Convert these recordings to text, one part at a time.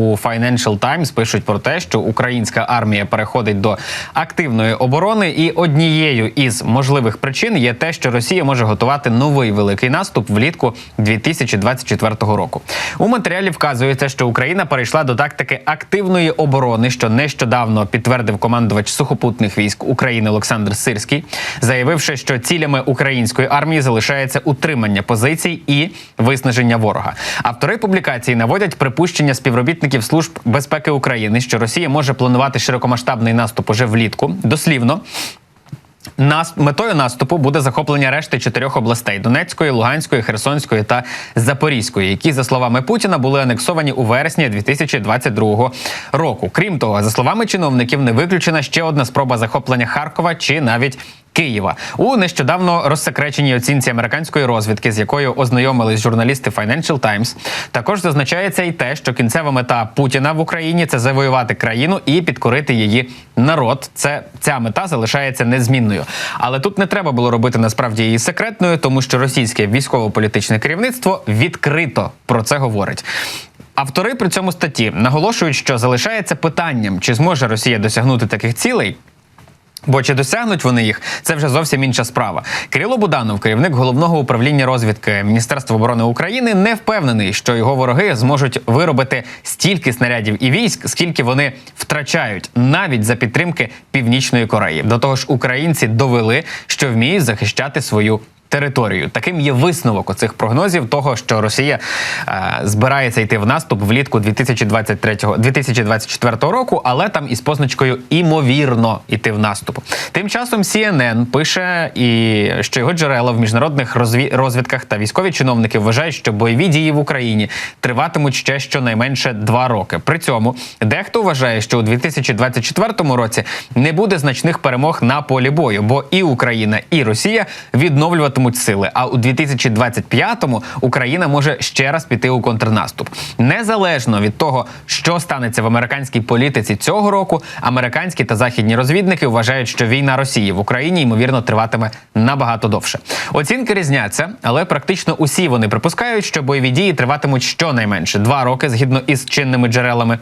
у Financial Times пишуть про те, що українська армія переходить до активної оборони, і однією із можливих причин є те, що Росія може готувати новий великий наступ влітку 2024 року. У матеріалі вказується, що Україна перейшла до тактики активної оборони, що нещодавно підтвердив командувач сухопутних військ України Олександр Сирський, заявивши, що цілями української армії залишається утримання позицій і виснаження ворога. Автори публікації наводять припущення співробітників служб безпеки України, що Росія може планувати широкомасштабний наступ уже влітку. Дослівно. Нас метою наступу буде захоплення решти чотирьох областей: Донецької, Луганської, Херсонської та Запорізької, які, за словами Путіна, були анексовані у вересні 2022 року. Крім того, за словами чиновників, не виключена ще одна спроба захоплення Харкова чи навіть. Києва у нещодавно розсекреченій оцінці американської розвідки, з якою ознайомились журналісти Financial Times, також зазначається і те, що кінцева мета Путіна в Україні це завоювати країну і підкорити її народ. Це ця мета залишається незмінною. Але тут не треба було робити насправді її секретною, тому що російське військово-політичне керівництво відкрито про це говорить. Автори при цьому статті наголошують, що залишається питанням, чи зможе Росія досягнути таких цілей. Бо чи досягнуть вони їх, це вже зовсім інша справа. Кирило Буданов, керівник головного управління розвідки Міністерства оборони України, не впевнений, що його вороги зможуть виробити стільки снарядів і військ, скільки вони втрачають, навіть за підтримки Північної Кореї. До того ж, українці довели, що вміють захищати свою. Територію таким є висновок оцих прогнозів того, що Росія е, збирається йти в наступ влітку 2023 2024 року, але там із позначкою імовірно йти в наступ. Тим часом CNN пише, і що його джерела в міжнародних розві... розвідках та військові чиновники вважають, що бойові дії в Україні триватимуть ще щонайменше два роки. При цьому дехто вважає, що у 2024 році не буде значних перемог на полі бою, бо і Україна, і Росія відновлюватимуть сили. А у 2025-му Україна може ще раз піти у контрнаступ. Незалежно від того, що станеться в американській політиці цього року, американські та західні розвідники вважають, що війна Росії в Україні ймовірно триватиме набагато довше. Оцінки різняться, але практично усі вони припускають, що бойові дії триватимуть щонайменше два роки згідно із чинними джерелами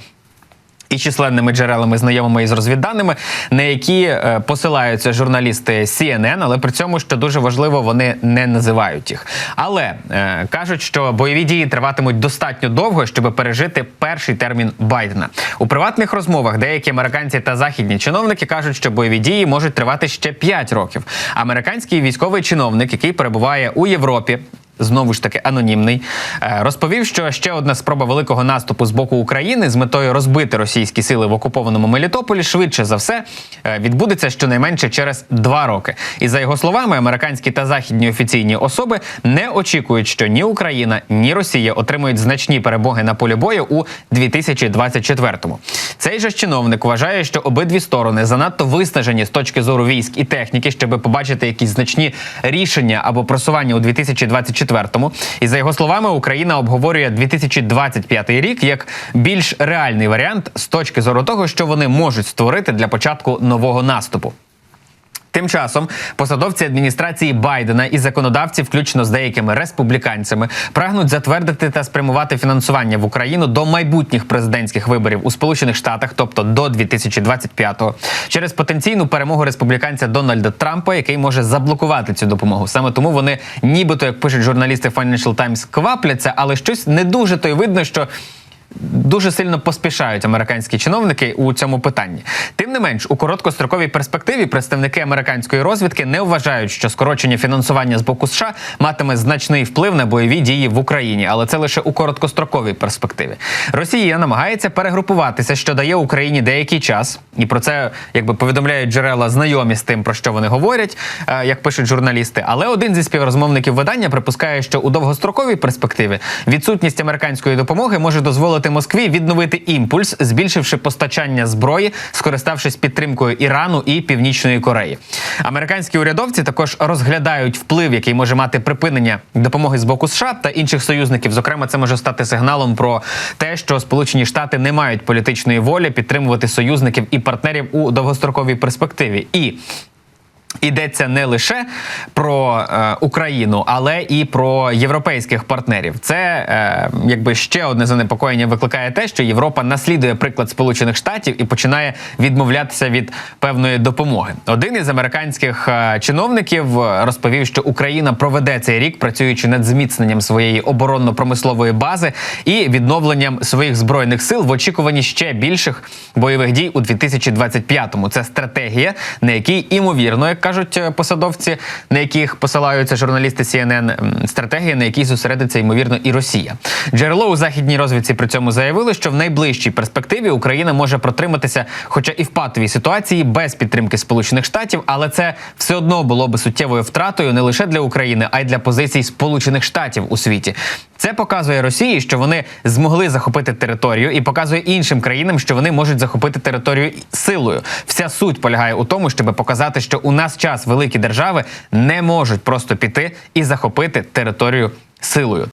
і численними джерелами, знайомими із розвідданими, на які е, посилаються журналісти CNN, але при цьому, що дуже важливо, вони не називають їх. Але е, кажуть, що бойові дії триватимуть достатньо довго, щоб пережити перший термін Байдена. У приватних розмовах деякі американці та західні чиновники кажуть, що бойові дії можуть тривати ще 5 років. Американський військовий чиновник, який перебуває у Європі знову ж таки анонімний, е, розповів, що ще одна спроба великого наступу з боку України з метою розбити російські сили в окупованому Мелітополі швидше за все е, відбудеться щонайменше через два роки. І за його словами, американські та західні офіційні особи не очікують, що ні Україна, ні Росія отримують значні перемоги на полі бою у 2024-му. Цей же чиновник вважає, що обидві сторони занадто виснажені з точки зору військ і техніки, щоб побачити якісь значні рішення або просування у 2024 2024-му. І за його словами, Україна обговорює 2025 рік як більш реальний варіант з точки зору того, що вони можуть створити для початку нового наступу. Тим часом посадовці адміністрації Байдена і законодавці, включно з деякими республіканцями, прагнуть затвердити та спрямувати фінансування в Україну до майбутніх президентських виборів у Сполучених Штатах, тобто до 2025-го, через потенційну перемогу республіканця Дональда Трампа, який може заблокувати цю допомогу. Саме тому вони, нібито як пишуть журналісти Financial Times, квапляться, але щось не дуже то й видно, що дуже сильно поспішають американські чиновники у цьому питанні. Тим не менш, у короткостроковій перспективі представники американської розвідки не вважають, що скорочення фінансування з боку США матиме значний вплив на бойові дії в Україні, але це лише у короткостроковій перспективі. Росія намагається перегрупуватися, що дає Україні деякий час, і про це якби повідомляють джерела знайомі з тим, про що вони говорять, е, як пишуть журналісти. Але один зі співрозмовників видання припускає, що у довгостроковій перспективі відсутність американської допомоги може дозволити дозволити Москві відновити імпульс, збільшивши постачання зброї, скориставшись підтримкою Ірану і Північної Кореї. Американські урядовці також розглядають вплив, який може мати припинення допомоги з боку США та інших союзників. Зокрема, це може стати сигналом про те, що Сполучені Штати не мають політичної волі підтримувати союзників і партнерів у довгостроковій перспективі. І Йдеться не лише про е, Україну, але і про європейських партнерів. Це е, якби ще одне занепокоєння викликає те, що Європа наслідує приклад Сполучених Штатів і починає відмовлятися від певної допомоги. Один із американських е, чиновників е, розповів, що Україна проведе цей рік, працюючи над зміцненням своєї оборонно-промислової бази і відновленням своїх збройних сил в очікуванні ще більших бойових дій у 2025-му. Це стратегія, на якій імовірно, як кажуть е, посадовці, на яких посилаються журналісти CNN, стратегія, на якій зосередиться ймовірно і Росія. Джерело у західній розвідці при цьому заявили, що в найближчій перспективі Україна може протриматися, хоча і в патовій ситуації, без підтримки Сполучених Штатів, але це все одно було би суттєвою втратою не лише для України, а й для позицій Сполучених Штатів у світі. Це показує Росії, що вони змогли захопити територію, і показує іншим країнам, що вони можуть захопити територію силою. Вся суть полягає у тому, щоб показати, що у нас час великі держави не можуть просто піти і захопити територію силою.